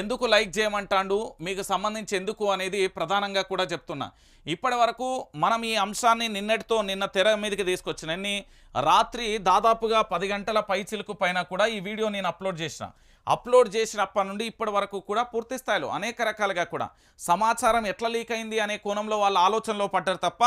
ఎందుకు లైక్ చేయమంటాడు? మీకు సంబంధించి ఎందుకు అనేది ప్రధానంగా కూడా చెప్తున్నా. ఇప్పటి వరకు మనం ఈ అంశాన్ని నిన్నటితో నిన్న తెర మీదకి తీసుకొచ్చిన రాత్రి దాదాపుగా పది గంటల పైచిలుకు పైన కూడా ఈ వీడియో నేను అప్లోడ్ చేసిన. అప్లోడ్ చేసినప్పటి నుండి ఇప్పటి వరకు కూడా పూర్తి స్థాయిలో అనేక రకాలుగా కూడా సమాచారం ఎట్లా లీక్ అయింది అనే కోణంలో వాళ్ళ ఆలోచనలో పడ్డారు తప్ప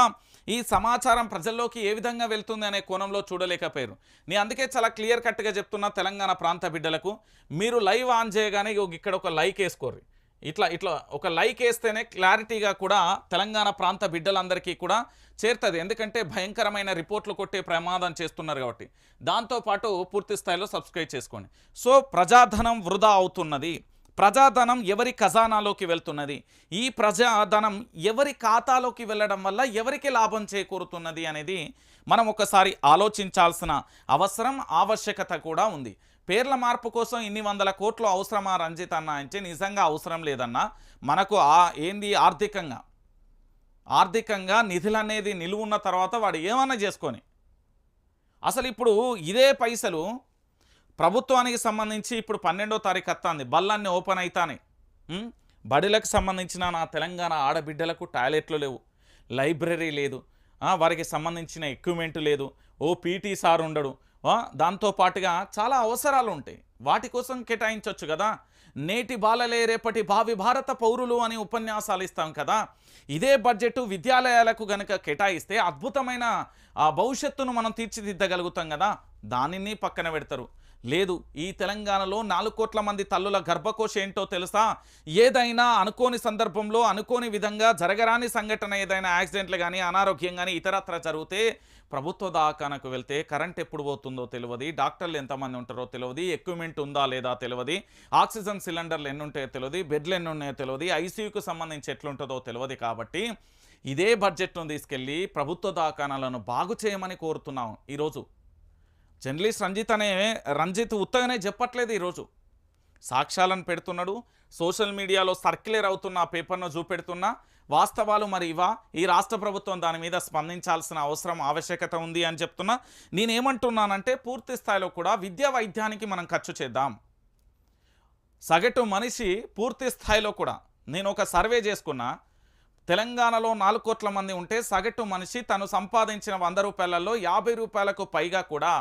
ఈ సమాచారం ప్రజల్లోకి ఏ విధంగా వెళ్తుంది అనే కోణంలో చూడలేకపోయారు. నేను అందుకే చాలా క్లియర్ కట్గా చెప్తున్నా తెలంగాణ ప్రాంత బిడ్డలకు మీరు లైవ్ ఆన్ చేయగానే ఇక్కడ ఒక లైక్ వేసుకోర్రి. ఇట్లా ఇట్లా ఒక లైక్ వేస్తేనే క్లారిటీగా కూడా తెలంగాణ ప్రాంత బిడ్డలందరికీ కూడా చేరుతుంది. ఎందుకంటే భయంకరమైన రిపోర్ట్లు కొట్టే ప్రమాదం చేస్తున్నారు కాబట్టి. దాంతోపాటు పూర్తి స్థాయిలో సబ్స్క్రైబ్ చేసుకోండి. సో ప్రజాధనం వృధా అవుతున్నది. ప్రజాధనం ఎవరి ఖజానాలోకి వెళ్తున్నది? ఈ ప్రజాధనం ఎవరి ఖాతాలోకి వెళ్ళడం వల్ల ఎవరికి లాభం చేకూరుతున్నది అనేది మనం ఒకసారి ఆలోచించాల్సిన అవసరం ఆవశ్యకత కూడా ఉంది. పేర్ల మార్పు కోసం ఇన్ని వందల కోట్లు అవసరమా రంజిత్ అన్న అంటే నిజంగా అవసరం లేదన్నా మనకు ఆ ఏంది ఆర్థికంగా? ఆర్థికంగా నిధులు అనేది నిలువున్న తర్వాత వాడు ఏమన్నా చేసుకొని? అసలు ఇప్పుడు ఇదే పైసలు ప్రభుత్వానికి సంబంధించి ఇప్పుడు పన్నెండో తారీఖు వస్తుంది బల్లన్నీ ఓపెన్ అవుతానే బడిలకు సంబంధించిన నా తెలంగాణ ఆడబిడ్డలకు టాయిలెట్లు లేవు. లైబ్రరీ లేదు. వారికి సంబంధించిన ఎక్విప్మెంట్ లేదు. ఓ పీటీ సార్ ఉండడు. దాంతోపాటుగా చాలా అవసరాలు ఉంటాయి. వాటి కోసం కేటాయించవచ్చు కదా. నేటి బాలలే రేపటి భావి భారత పౌరులు అని ఉపన్యాసాలు ఇస్తాం కదా. ఇదే బడ్జెట్ విద్యాలయాలకు గనక కేటాయిస్తే అద్భుతమైన ఆ భవిష్యత్తును మనం తీర్చిదిద్దగలుగుతాం కదా. దానిని పక్కన పెడతారు. లేదు ఈ తెలంగాణలో నాలుగు కోట్ల మంది తల్లుల గర్భకోశ ఏంటో తెలుసా? ఏదైనా అనుకోని సందర్భంలో అనుకోని విధంగా జరగరాని సంఘటన ఏదైనా యాక్సిడెంట్లు కానీ అనారోగ్యం కానీ ఇతరత్ర జరిగితే ప్రభుత్వ దాఖానకు వెళ్తే కరెంట్ ఎప్పుడు పోతుందో తెలియదు డాక్టర్లు ఎంతమంది ఉంటారో తెలియదు ఎక్విప్మెంట్ ఉందా లేదా తెలియదు ఆక్సిజన్ సిలిండర్లు ఎన్ని ఉంటాయో తెలియదు బెడ్లు ఎన్ని ఉన్నాయో తెలియదు ఐసీయూకు సంబంధించి ఎట్లుంటుందో తెలియదు కాబట్టి ఇదే బడ్జెట్ను తీసుకెళ్ళి ప్రభుత్వ దాఖానాలను బాగు చేయమని కోరుతున్నాం ఈరోజు. జర్నలిస్ట్ రంజిత్ అనే రంజిత్ ఉత్తగానే చెప్పట్లేదు ఈరోజు. సాక్ష్యాలను పెడుతున్నాడు సోషల్ మీడియాలో సర్క్యులేర్ అవుతున్న ఆ పేపర్ను చూపెడుతున్నా వాస్తవాలు మరి ఇవా? ఈ రాష్ట్ర ప్రభుత్వం దాని మీద స్పందించాల్సిన అవసరం ఆవశ్యకత ఉంది అని చెప్తున్నా. నేనేమంటున్నానంటే పూర్తి స్థాయిలో కూడా విద్యా వైద్యానికి మనం ఖర్చు చేద్దాం. సగటు మనిషి పూర్తి స్థాయిలో కూడా నేను ఒక సర్వే చేసుకున్నా తెలంగాణలో నాలుగు కోట్ల మంది ఉంటే సగటు మనిషి తను సంపాదించిన వంద రూపాయలలో యాభై రూపాయలకు పైగా కూడా